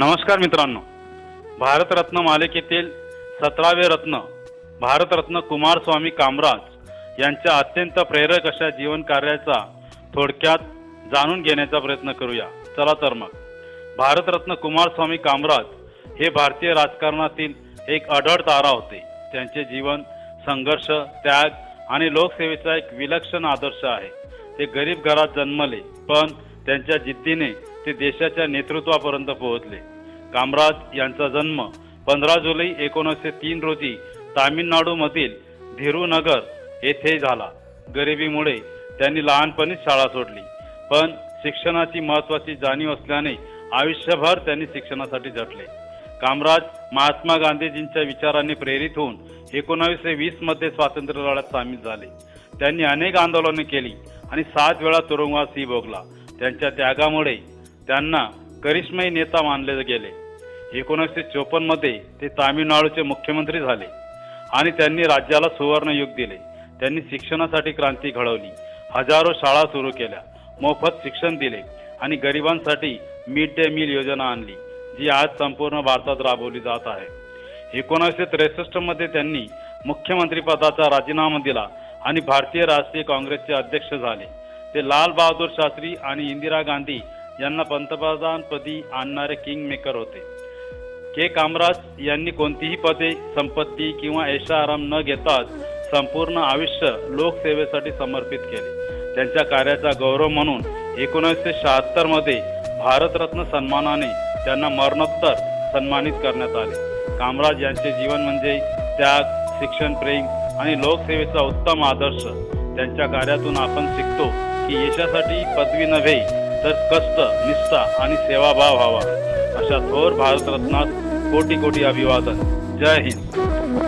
नमस्कार मित्रांनो. भारतरत्न मालिकेतील सतरावे रत्न भारतरत्न कुमारस्वामी कामराज यांच्या अत्यंत प्रेरक अशा जीवन कार्याचा थोडक्यात जाणून घेण्याचा प्रयत्न करूया. चला तर मग. भारतरत्न कुमारस्वामी कामराज हे भारतीय राजकारणातील एक अढळ तारा होते. त्यांचे जीवन संघर्ष त्याग आणि लोकसेवेचा एक विलक्षण आदर्श आहे. ते गरीब घरात जन्मले पण त्यांच्या जिद्दीने ते देशाच्या नेतृत्वापर्यंत पोहोचले. कामराज यांचा जन्म पंधरा जुलै एकोणीसशे तीन रोजी तामिळनाडूमधील धीरूनगर येथे झाला. गरिबीमुळे त्यांनी लहानपणीच शाळा सोडली. पण शिक्षणाची महत्वाची जाणीव असल्याने आयुष्यभर त्यांनी शिक्षणासाठी झटले. कामराज महात्मा गांधीजींच्या विचारांनी प्रेरित होऊन एकोणावीसशे वीसमध्ये स्वातंत्र्य लढ्यात सामील झाले. त्यांनी अनेक आंदोलने केली आणि सात वेळा तुरुंगवासही भोगला. त्यांच्या त्यागामुळे त्यांना करिश्मयी नेता मानले गेले. एकोणीसशे चोपन्नमध्ये ते तामिळनाडूचे मुख्यमंत्री झाले आणि त्यांनी राज्याला सुवर्णयुग दिले. त्यांनी शिक्षणासाठी क्रांती घडवली. हजारो शाळा सुरू केल्या. मोफत शिक्षण दिले आणि गरिबांसाठी मिड डे मील योजना आणली जी आज संपूर्ण भारतात राबवली जात आहे. एकोणीसशे त्रेसष्टमध्ये त्यांनी मुख्यमंत्रीपदाचा राजीनामा दिला आणि भारतीय राष्ट्रीय काँग्रेसचे अध्यक्ष झाले. ते लाल बहादूर शास्त्री आणि इंदिरा गांधी यांना पंतप्रधानपदी आणणारे किंग मेकर होते. के. कामराज यांनी कोणतीही पदे संपत्ती किंवा ऐशाआराम न घेताच संपूर्ण आयुष्य लोकसेवेसाठी समर्पित केले. त्यांच्या कार्याचा गौरव म्हणून एकोणीसशे शहात्तरमध्ये भारतरत्न सन्मानाने त्यांना मरणोत्तर सन्मानित करण्यात आले. कामराज यांचे जीवन म्हणजे त्याग शिक्षण प्रेम आणि लोकसेवेचा उत्तम आदर्श. त्यांच्या कार्यातून आपण शिकतो की यशासाठी पदवी नव्हे तर कष्ट निष्ठा आणि सेवाभाव हवा अशा थोर भारतरत्नात कोटी कोटी अभिवादन. जय हिंद.